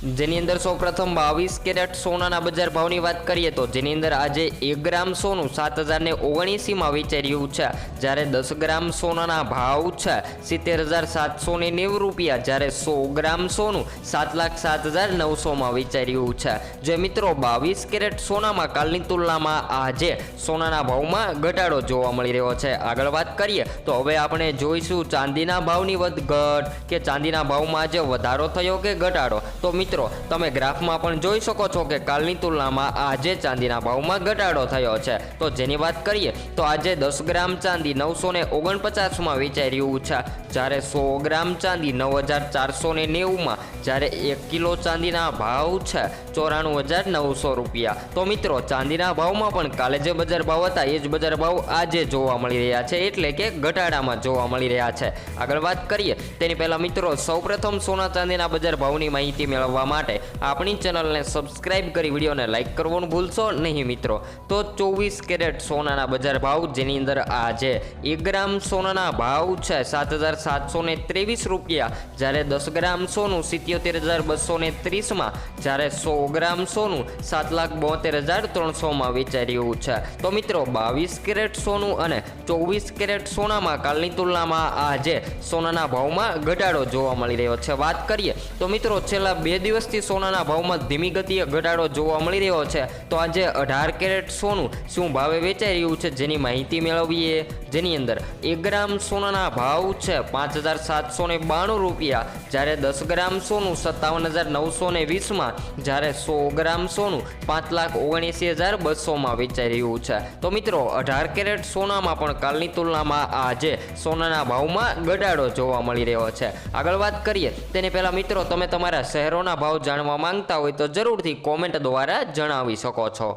જેની અંદર સૌપ્રથમ બાવીસ કેરેટ સોનાના બજાર ભાવની વાત કરીએ તો જેની અંદર આજે એક ગ્રામ સોનું સાત હજારને ઓગણીસીમાં વેચાઈ છે. જ્યારે દસ ગ્રામ સોનાના ભાવ છે સિત્તેર હજાર સાતસો ને નેવું રૂપિયા, જ્યારે સો ગ્રામ સોનું સાત લાખ સાત હજાર નવસોમાં વેચાઈ છે. જે મિત્રો, બાવીસ કેરેટ સોનામાં કાલની તુલનામાં આજે સોનાના ભાવમાં ઘટાડો જોવા મળી રહ્યો છે. આગળ વાત કરીએ તો હવે આપણે જોઈશું ચાંદીના ભાવની વધઘટ કે ચાંદીના ભાવમાં આજે વધારો થયો કે ઘટાડો? તો મિત્રો તમે ગ્રાફમાં પણ જોઈ શકો છો કે કાલની તુલનામાં આજે ચાંદીના ભાવમાં ઘટાડો થયો છે. તો જેની વાત કરીએ, તો આજે દસ ગ્રામ ચાંદી નવસો ને ઓગણપચાસમાં વેચાઈ રહ્યું છે. જ્યારે સો ગ્રામ ચાંદી નવ હજાર ચારસો ને નેવુંમાં, જ્યારે એક કિલો ચાંદીના ભાવ છે ચોરાણું હજાર નવસો રૂપિયા. તો મિત્રો, ચાંદીના ભાવમાં પણ કાલે જે બજાર ભાવ હતા, એ જ બજાર ભાવ આજે જોવા મળી રહ્યા છે, એટલે કે ઘટાડામાં જોવા મળી રહ્યા છે. આગળ વાત કરીએ, તેની પહેલાં મિત્રો, સૌપ્રથમ સોના ચાંદીના બજાર ભાવની માહિતી મેળવવા માટે આપણી ચેનલને સબસ્ક્રાઇબ કરી વિડીયોને લાઇક કરવાનું ભૂલશો નહીં મિત્રો. તો ચોવીસ કેરેટ સોનાના બજાર ભાવ, જેની અંદર આજે એક ગ્રામ સોનાના ભાવ છે સાત હજાર સાતસો ને ત્રેવીસ રૂપિયા. જ્યારે દસ ગ્રામ સોનું સિત્યોતેર હજાર બસો ને ત્રીસમાં, જ્યારે સો ગ્રામ સોનું સાત લાખ બોતેર હજાર ત્રણસોમાં વેચાઈ રહ્યું છે. તો મિત્રો, બાવીસ કેરેટ સોનું અને ચોવીસ કેરેટ સોનામાં કાલની તુલનામાં આજે સોનાના ભાવમાં ઘટાડો જોવા મળી રહ્યો છે. વાત કરીએ તો મિત્રો, છેલ્લા બે દિવસથી સોનાના ભાવમાં ધીમી ગતિએ ઘટાડો જોવા મળી રહ્યો છે. તો આજે અઢાર કેરેટ સોનું શું ભાવે વેચાઈ રહ્યું છે જેની માહિતી મેળવીએ? જેની અંદર એક ગ્રામ સોનાના ભાવ છે પાંચ હજાર સાતસો ને બાણું રૂપિયા. જ્યારે દસ ગ્રામ સોનું સત્તાવન હજાર નવસો ને વીસમાં, જ્યારે સો ગ્રામ સોનું પાંચ લાખ ઓગણએંસી હજાર બસોમાં વેચાઈ રહ્યું છે. તો મિત્રો, અઢાર કેરેટ સોનામાં પણ કાલની તુલનામાં આજે સોનાના ભાવમાં ઘટાડો જોવા મળી રહ્યો છે. આગળ વાત કરીએ. તેની પહેલાં મિત્રો, તમે તમારા શહેરોના ભાવ જાણવા માંગતા હોય તો જરૂરથી કોમેન્ટ દ્વારા જણાવી શકો છો.